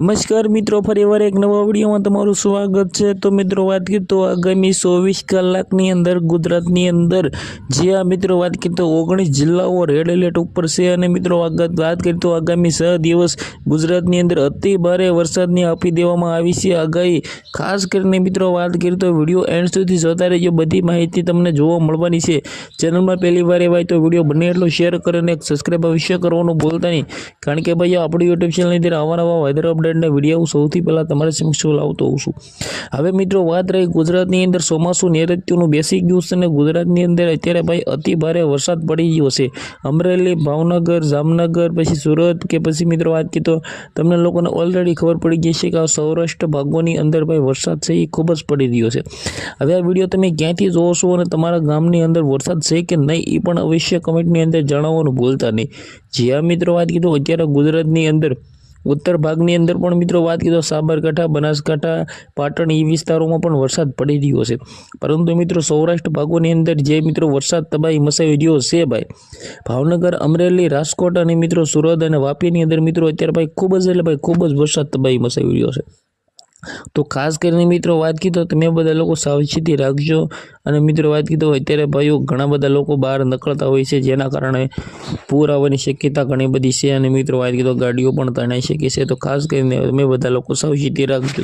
નમસ્કાર મિત્રો ફરીવાર એક નવા વિડીયોમાં તમારું સ્વાગત છે. તો મિત્રો, વાત કરીએ તો આગામી ચોવીસ કલાકની અંદર, ગુજરાતની અંદર, જે આ મિત્રો, વાત કરીએ તો ઓગણીસ જિલ્લાઓ રેડ એલર્ટ ઉપર છે. અને મિત્રો, વાત કરીએ તો આગામી છ દિવસ ગુજરાતની અંદર અતિ ભારે વરસાદની આપી દેવામાં આવી છે. આગાહી, ખાસ કરીને મિત્રો, વાત કરીએ તો વીડિયો એન્ડ સુધી જોતા રહેજો. બધી માહિતી તમને જોવા મળવાની છે. ચેનલમાં પહેલી વાર એવાય તો વીડિયો બને એટલો શેર કરીને અને સબસ્ક્રાઈબ અવશ્ય કરવાનું ભૂલતા નહીં. કારણ કે ભાઈ, આપણી યુટ્યુબ ચેનલની અંદર આવા નવા વેધર અપડેટના વીડિયો હું સૌથી પહેલાં તમારી સમક્ષ લાવતો હોઉં છું. હવે મિત્રો વાત રહી ગુજરાતની અંદર ચોમાસું નૈઋત્યનું બેસી ગયું છે અને ગુજરાતની અંદર અત્યારે ભાઈ અતિ ભારે વરસાદ પડી ગયો છે. અમરેલી, ભાવનગર, જામનગર, પછી સુરત કે પછી મિત્રો વાત કીધો તમને લોકોને ઓલરેડી ખબર પડી ગઈ છે કે આ સૌરાષ્ટ્ર ભાગોની અંદર ભાઈ વરસાદ છે એ ખૂબ જ પડી રહ્યો છે. હવે આ વીડિયો તમે ક્યાંથી જોવો છો અને તમારા ગામની અંદર વરસાદ છે કે નહીં એ પણ અવશ્ય કમેન્ટની અંદર જણાવવાનું ભૂલતા નહીં. જ્યાં મિત્રો વાત કીધું અત્યારે ગુજરાતની અંદર ઉત્તર ભાગની અંદર પણ મિત્રો વાત કરીએ તો સાબરકાંઠા, બનાસકાંઠા, પાટણ એ વિસ્તારોમાં પણ વરસાદ પડી રહ્યો છે. પરંતુ મિત્રો સૌરાષ્ટ્ર ભાગોની અંદર જે મિત્રો વરસાદ તબાહી મસાવી રહ્યો છે ભાઈ, ભાવનગર, અમરેલી, રાજકોટ અને મિત્રો સુરત અને વાપીની અંદર મિત્રો અત્યારે ભાઈ ખૂબ જ એટલે ભાઈ ખૂબ જ વરસાદ તબાહી મસાવી રહ્યો છે. તો ખાસ કરીને મિત્રો વાત કીધો તમે બધા લોકો સાવચેતી રાખજો. અને મિત્રો વાત કીધો અત્યારે ભાઈઓ, ઘણા બધા લોકો બહાર નીકળતા હોય છે, જેના કારણે પૂર આવવાની શક્યતા ઘણી બધી છે. અને મિત્રો વાત કીધો ગાડીઓ પણ તણાઈ શકે છે. તો ખાસ કરીને તમે બધા લોકો સાવચેતી રાખજો.